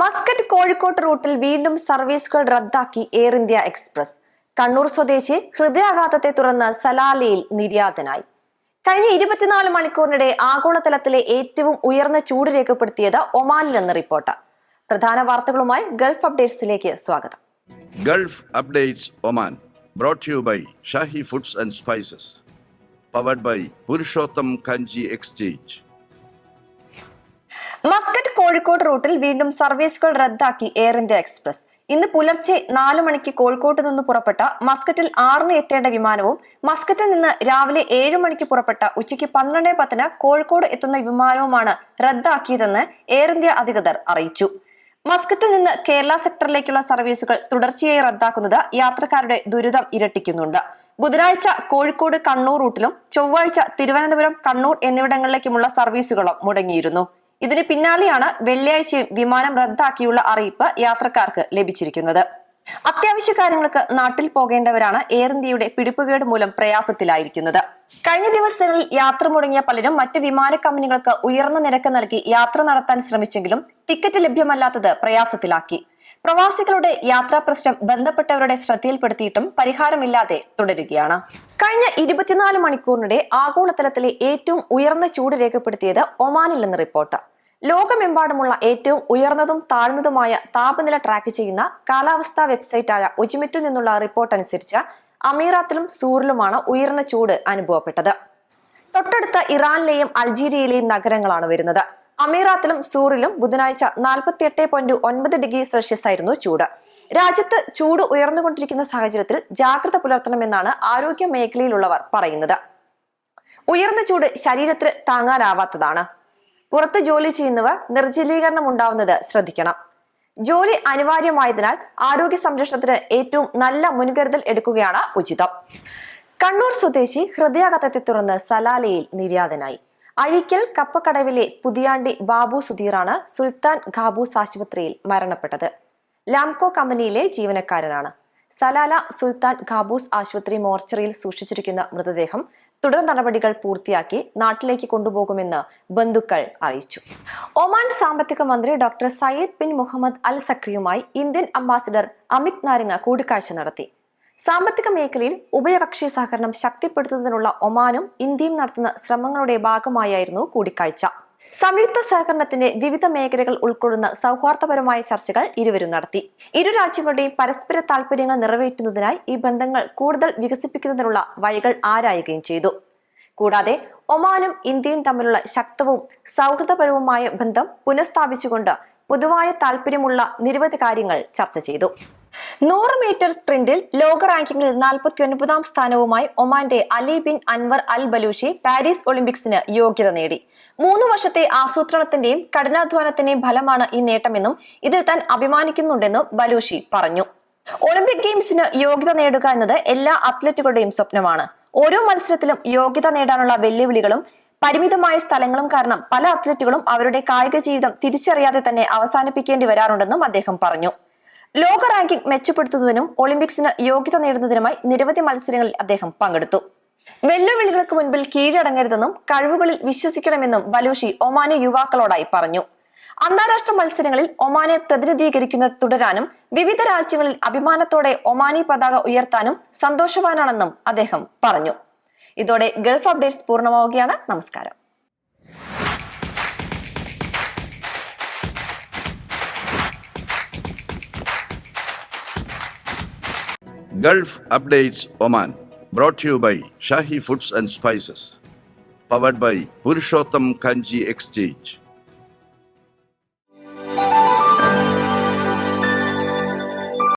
Muscat Kozhikode റൂട്ടിൽ വീണ്ടും സർവീസുകൾ റദ്ദാക്കി എയർ ഇന്ത്യ എക്സ്പ്രസ്. കണ്ണൂർ സ്വദേശി ഹൃദയാഘാതത്തെ തുടർന്ന് സലാലയിൽ നിര്യാതനായി. കഴിഞ്ഞ ഇരുപത്തിനാല് മണിക്കൂറിനിടെ ആഗോളതലത്തിലെ ഏറ്റവും ഉയർന്ന ചൂട് രേഖപ്പെടുത്തിയത് ഒമാനിലെന്ന് റിപ്പോർട്ട്. പ്രധാന വാർത്തകളുമായി ഗൾഫ് അപ്ഡേറ്റ്സിലേക്ക് സ്വാഗതം. Gulf updates Oman brought you by Shahi foods and spices powered by Purushottam Kanji exchange. Muscat Kozhikode റൂട്ടിൽ വീണ്ടും സർവീസുകൾ റദ്ദാക്കി എയർ ഇന്ത്യ എക്സ്പ്രസ്. ഇന്ന് പുലർച്ചെ നാല് മണിക്ക് കോഴിക്കോട്ട് നിന്ന് പുറപ്പെട്ട മസ്കറ്റിൽ ആറിന് എത്തേണ്ട വിമാനവും മസ്കറ്റിൽ നിന്ന് രാവിലെ ഏഴ് മണിക്ക് പുറപ്പെട്ട ഉച്ചയ്ക്ക് പന്ത്രണ്ട് പത്തിന് കോഴിക്കോട് എത്തുന്ന വിമാനവുമാണ് റദ്ദാക്കിയതെന്ന് എയർ ഇന്ത്യ അധികൃതർ അറിയിച്ചു. മസ്കറ്റിൽ നിന്ന് കേരള സെക്ടറിലേക്കുള്ള സർവീസുകൾ തുടർച്ചയായി റദ്ദാക്കുന്നത് യാത്രക്കാരുടെ ദുരിതം ഇരട്ടിക്കുന്നുണ്ട്. ബുധനാഴ്ച കോഴിക്കോട് കണ്ണൂർ റൂട്ടിലും ചൊവ്വാഴ്ച തിരുവനന്തപുരം കണ്ണൂർ എന്നിവിടങ്ങളിലേക്കുമുള്ള സർവീസുകളും മുടങ്ങിയിരുന്നു. ഇതിന് പിന്നാലെയാണ് വെള്ളിയാഴ്ചയും വിമാനം റദ്ദാക്കിയുള്ള അറിയിപ്പ് യാത്രക്കാർക്ക് ലഭിച്ചിരിക്കുന്നത്. അത്യാവശ്യ കാര്യങ്ങൾക്ക് നാട്ടിൽ പോകേണ്ടവരാണ് എയർ ഇന്ത്യയുടെ പിടിപ്പുകേട് മൂലം പ്രയാസത്തിലായിരിക്കുന്നത്. കഴിഞ്ഞ ദിവസങ്ങളിൽ യാത്ര മുടങ്ങിയ പലരും മറ്റ് വിമാന കമ്പനികൾക്ക് ഉയർന്ന നിരക്ക് നൽകി യാത്ര നടത്താൻ ശ്രമിച്ചെങ്കിലും ടിക്കറ്റ് ലഭ്യമല്ലാത്തത് പ്രയാസത്തിലാക്കി. പ്രവാസികളുടെ യാത്രാ പ്രശ്നം ബന്ധപ്പെട്ടവരുടെ ശ്രദ്ധയിൽപ്പെടുത്തിയിട്ടും പരിഹാരമില്ലാതെ തുടരുകയാണ്. കഴിഞ്ഞ ഇരുപത്തിനാല് മണിക്കൂറിനിടെ ആഗോളതലത്തിലെ ഏറ്റവും ഉയർന്ന ചൂട് രേഖപ്പെടുത്തിയത് ഒമാനിൽ നിന്ന് റിപ്പോർട്ട്. ലോകമെമ്പാടുമുള്ള ഏറ്റവും ഉയർന്നതും താഴ്ന്നതുമായ താപനില ട്രാക്ക് ചെയ്യുന്ന കാലാവസ്ഥാ വെബ്സൈറ്റായ ഒജിമിറ്റിൽ നിന്നുള്ള റിപ്പോർട്ട് അനുസരിച്ച് അമീറാത്തിലും സൂറിലുമാണ് ഉയർന്ന ചൂട് അനുഭവപ്പെട്ടത്. തൊട്ടടുത്ത ഇറാനിലെയും അൾജീരിയയിലെയും നഗരങ്ങളാണ് വരുന്നത്. അമീറാത്തിലും സൂറിലും ബുധനാഴ്ച നാൽപ്പത്തി എട്ട് പോയിന്റ് ഒൻപത് ഡിഗ്രി സെൽഷ്യസ് ആയിരുന്നു ചൂട്. രാജ്യത്ത് ചൂട് ഉയർന്നുകൊണ്ടിരിക്കുന്ന സാഹചര്യത്തിൽ ജാഗ്രത പുലർത്തണമെന്നാണ് ആരോഗ്യ മേഖലയിലുള്ളവർ പറയുന്നത്. ഉയർന്ന ചൂട് ശരീരത്തിന് താങ്ങാനാവാത്തതാണ്. പുറത്ത് ജോലി ചെയ്യുന്നവർ നിർജലീകരണം ഉണ്ടാവുന്നത് ശ്രദ്ധിക്കണം. ജോലി അനിവാര്യമായതിനാൽ ആരോഗ്യ സംരക്ഷണത്തിന് ഏറ്റവും നല്ല മുൻകരുതൽ എടുക്കുകയാണ് ഉചിതം. കണ്ണൂർ സ്വദേശി ഹൃദയാഘാതത്തെ തുടർന്ന് സലാലയിൽ നിര്യാതനായി. അഴിക്കൽ കപ്പക്കടവിലെ പുതിയാണ്ടി ബാബു സുധീറാണ് സുൽത്താൻ ഖാബൂസ് ആശുപത്രിയിൽ മരണപ്പെട്ടത്. ലാംകോ കമ്പനിയിലെ ജീവനക്കാരനാണ്. സലാല സുൽത്താൻ ഖാബൂസ് ആശുപത്രി മോർച്ചറിയിൽ സൂക്ഷിച്ചിരിക്കുന്ന മൃതദേഹം തുടർ നടപടികൾ പൂർത്തിയാക്കി നാട്ടിലേക്ക് കൊണ്ടുപോകുമെന്ന് ബന്ധുക്കൾ അറിയിച്ചു. ഒമാൻ സാമ്പത്തിക മന്ത്രി doctor Sayyid bin Muhammad al സക്രിയുമായി Indian ambassador Amit Narang കൂടിക്കാഴ്ച നടത്തി. സാമ്പത്തിക മേഖലയിൽ ഉഭയകക്ഷി സഹകരണം ശക്തിപ്പെടുത്തുന്നതിനുള്ള ഒമാനും ഇന്ത്യയും നടത്തുന്ന ശ്രമങ്ങളുടെ ഭാഗമായായിരുന്നു കൂടിക്കാഴ്ച. സംയുക്ത സഹകരണത്തിന്റെ വിവിധ മേഖലകൾ ഉൾക്കൊള്ളുന്ന സൗഹാർദ്ദപരമായ ചർച്ചകൾ ഇരുവരും നടത്തി. ഇരു രാജ്യങ്ങളുടെയും പരസ്പര താൽപര്യങ്ങൾ നിറവേറ്റുന്നതിനായി ഈ ബന്ധങ്ങൾ കൂടുതൽ വികസിപ്പിക്കുന്നതിനുള്ള വഴികൾ ആരായുകയും ചെയ്തു. കൂടാതെ ഒമാനും ഇന്ത്യയും തമ്മിലുള്ള ശക്തവും സൗഹൃദപരവുമായ ബന്ധം പുനഃസ്ഥാപിച്ചുകൊണ്ട് പൊതുവായ താല്പര്യമുള്ള നിരവധി കാര്യങ്ങൾ ചർച്ച ചെയ്തു. നൂറ് മീറ്റർ സ്പ്രിന്റിൽ ലോക റാങ്കിങ്ങിൽ നാൽപ്പത്തി ഒൻപതാം സ്ഥാനവുമായി ഒമാന്റെ Ali bin Anwar al Balushi Paris ഒളിമ്പിക്സിന് യോഗ്യത നേടി. മൂന്ന് വർഷത്തെ ആസൂത്രണത്തിന്റെയും കഠിനാധ്വാനത്തിന്റെയും ഫലമാണ് ഈ നേട്ടമെന്നും ഇതിൽ താൻ അഭിമാനിക്കുന്നുണ്ടെന്നും ബലൂഷി പറഞ്ഞു. ഒളിമ്പിക് ഗെയിംസിന് യോഗ്യത നേടുക എന്നത് എല്ലാ അത്ലറ്റുകളുടെയും സ്വപ്നമാണ്. ഓരോ മത്സരത്തിലും യോഗ്യത നേടാനുള്ള വെല്ലുവിളികളും പരിമിതമായ സ്ഥലങ്ങളും കാരണം പല അത്ലറ്റുകളും അവരുടെ കായിക ജീവിതം തിരിച്ചറിയാതെ തന്നെ അവസാനിപ്പിക്കേണ്ടി വരാറുണ്ടെന്നും അദ്ദേഹം പറഞ്ഞു. ലോക റാങ്കിംഗ് മെച്ചപ്പെടുത്തുന്നതിനും ഒളിമ്പിക്സിന് യോഗ്യത നേടുന്നതിനുമായി നിരവധി മത്സരങ്ങളിൽ അദ്ദേഹം പങ്കെടുത്തു. വെല്ലുവിളികൾക്ക് മുൻപിൽ കീഴടങ്ങരുതെന്നും കഴിവുകളിൽ വിശ്വസിക്കണമെന്നും ബലൂഷി ഒമാനെ യുവാക്കളോടായി പറഞ്ഞു. അന്താരാഷ്ട്ര മത്സരങ്ങളിൽ ഒമാനെ പ്രതിനിധീകരിക്കുന്നത് തുടരാനും വിവിധ രാജ്യങ്ങളിൽ അഭിമാനത്തോടെ ഒമാനി പതാക ഉയർത്താനും സന്തോഷവാനാണെന്നും അദ്ദേഹം പറഞ്ഞു. ഇതോടെ ഗൾഫ് അപ്ഡേറ്റ്സ് പൂർണമാവുകയാണ് നമസ്കാരം Updates Oman brought to you by Shahi Foods and Spices. Powered by Purushottam Kanji Exchange.